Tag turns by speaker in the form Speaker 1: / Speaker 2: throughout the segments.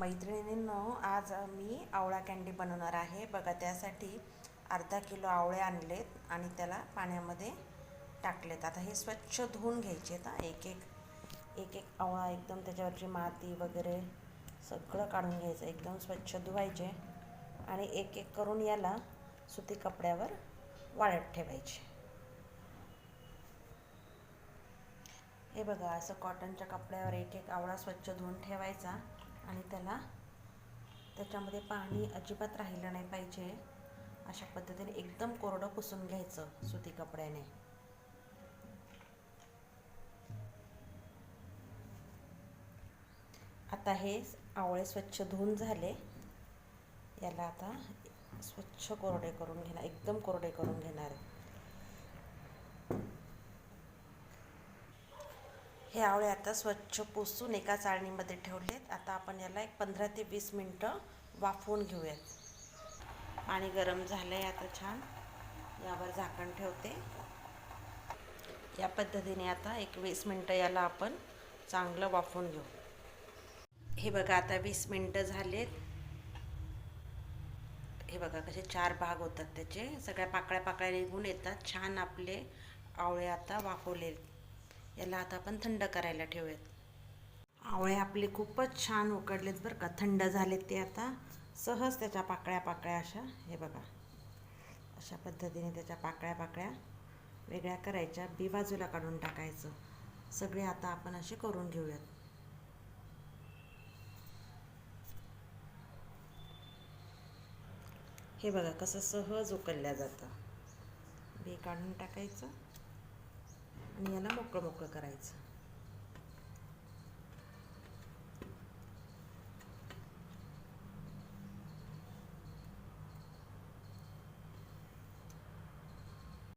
Speaker 1: मैत्रिणींनो आज मी आवळा कँडी बनवणार आहे. बघा त्यासाठी अर्धा किलो आवळे आणलेत आणि त्याला पाण्यामध्ये टाकलेत. आता हे स्वच्छ धुवून घ्यायचे आहेत एक एक एक एक आवळा एकदम त्याच्यावरची माती वगैरे सगळं काढून घ्यायचं. एकदम स्वच्छ धुवायचे आणि एक एक करून याला सुती कपड्यावर वाळत ठेवायचे. हे बघा असं कॉटनच्या कपड्यावर एक एक आवळा स्वच्छ धुवून ठेवायचा. आणि त्याला त्याच्यामध्ये पाणी अजिबात राहिलं नाही पाहिजे. अशा पद्धतीने एकदम कोरडं पुसून घ्यायचं सुती कपड्याने. आता हे आवळे स्वच्छ धुवून झाले. याला आता स्वच्छ कोरडे करून घेणार एकदम कोरडे करून घेणार. आहे हे आवळे आता स्वच्छ पुसून एका चाळणीमध्ये ठेवलेत. आता आपण याला एक पंधरा ते वीस मिनटं वाफवून घेऊयात. पाणी गरम झालं आहे आता छान. यावर झाकण ठेवते. या पद्धतीने आता एक वीस मिनटं याला आपण चांगलं वाफवून घेऊ. हे बघा आता वीस मिनटं झालेत. हे बघा कसे चार भाग होतात त्याचे. सगळ्या पाकळ्या पाकळ्या निघून येतात. छान आपले आवळे आता वाफवले याला आता आपण थंड करायला ठेवूयात. आवळे आपले खूपच छान उकडलेत बरं का. थंड झालेत ते आता. सहज त्याच्या पाकळ्या पाकळ्या अशा हे बघा. अशा पद्धतीने त्याच्या पाकळ्या पाकळ्या वेगळ्या करायच्या. बी बाजूला काढून टाकायचं. सगळे आता आपण असे करून घेऊयात. हे बघा कसं सहज उकलल्या जातं. बी काढून टाकायचं. आणि याला मोकळं मोकळं करायचं.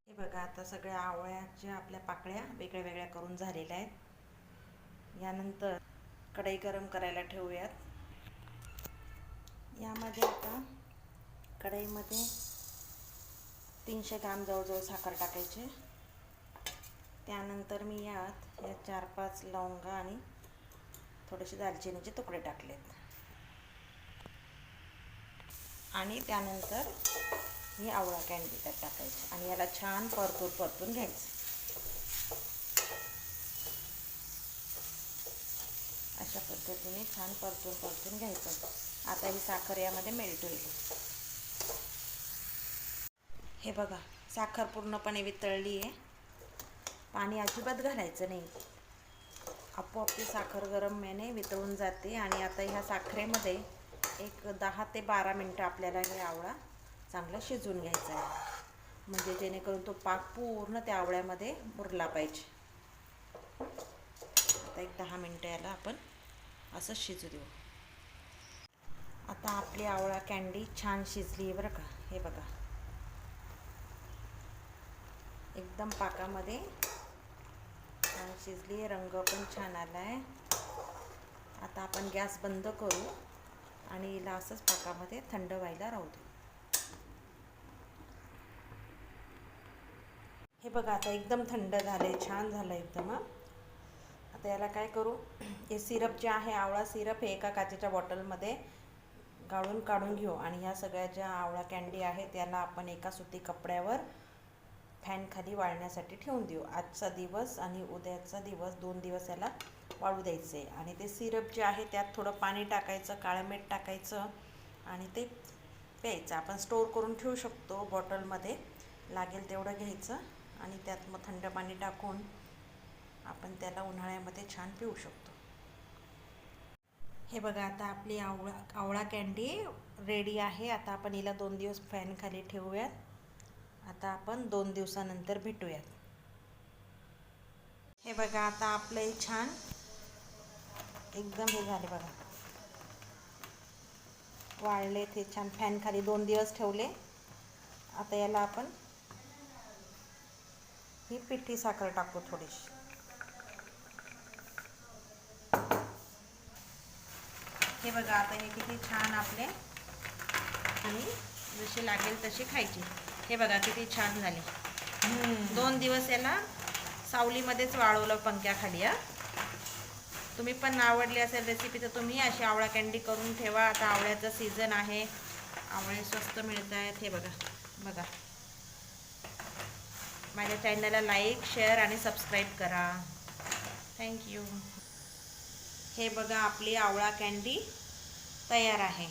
Speaker 1: हे बघा आता सगळ्या आवळ्याच्या आपल्या पाकळ्या वेगळ्या वेगळ्या करून झालेल्या आहेत. यानंतर कढई गरम करायला ठेवूयात. यामध्ये आता कढईमध्ये तीनशे ग्राम जवळजवळ साखर टाकायचे. त्यानंतर मी यात या चार पाच लवंगा आणि थोडेसे दालचिनीचे तुकडे टाकलेत. आणि त्यानंतर ही आवळा कँडी त्यात टाकायची आणि याला छान परतून परतून घ्यायचं. अशा पद्धतीने छान परतून परतून घ्यायचं. आता ही साखर यामध्ये मेल्ट होईल. हे बघा साखर पूर्णपणे वितळली आहे पाणी अजिबात घालायचं नाही. आपोआप ती साखर गरम याने वितळून जाते आणि आता ह्या साखरेमध्ये एक दहा ते बारा मिनटं आपल्याला हे आवळा चांगला शिजवून घ्यायचा आहे. म्हणजे जेणेकरून तो पाक पूर्ण त्या आवळ्यामध्ये मुरला पाहिजे. आता एक दहा मिनटं याला आपण असं शिजू देऊ. आता आपली आवळा कँडी छान शिजली आहे बरं का. हे बघा. एकदम पाकामध्ये छान शिजली रंग पण छान आला आहे आता आपण गॅस बंद करू आणि हिला असंच पाकामध्ये थंड व्हायला राहू दे. हे बघा आता एकदम थंड झाले छान झालं एकदम आता याला काय करू? हे सिरप जे आहे आवळा सिरप हे एका काचेच्या बॉटलमध्ये गाळून काढून घेऊ. आणि ह्या सगळ्या ज्या आवळा कँडी आहे त्याला आपण एका सुती कपड्यावर फॅन खाली वाळण्यासाठी ठेवून देऊ. आजचा दिवस आणि उद्याचा दिवस दोन दिवस याला वाळू द्यायचे. आणि ते सिरप जे आहे त्यात थोडं पाणी टाकायचं काळं मीठ टाकायचं आणि ते प्यायचं. आपण स्टोअर करून ठेवू शकतो बॉटलमध्ये लागेल तेवढं घ्यायचं आणि त्यात मग थंड पाणी टाकून आपण त्याला उन्हाळ्यामध्ये छान पिऊ शकतो. हे बघा आता आपली आवळा आवळा कँडी रेडी आहे. आता आपण हिला दोन दिवस फॅनखाली ठेवूयात. आता आपण दोन दिवसानंतर भेटूयात. हे बघा आता आपलं हे छान. एकदम हे झाले बघा. वाळले ते छान. फॅन खाली दोन दिवस ठेवले. आता याला आपण ही पिठी साखर टाकू थोडीशी. हे बघा आता हे किती छान आपले. आणि जसे लागेल तसे खायचे. हे बघा किती छान झाले. दोन दिवस याला सावलीमध्येच वाळवलं पंख्याखाली हा. तुम्ही पण आवडली असेल रेसिपी तर तुम्ही अशी आवळा कॅन्डी करून ठेवा. आता आवळ्याचं सीझन आहे. आवळे स्वस्त मिळत आहेत हे बघा. बघा. माझ्या चॅनलला लाईक शेअर आणि सबस्क्राईब करा. थँक्यू हे बघा आपली आवळा कॅन्डी तयार आहे.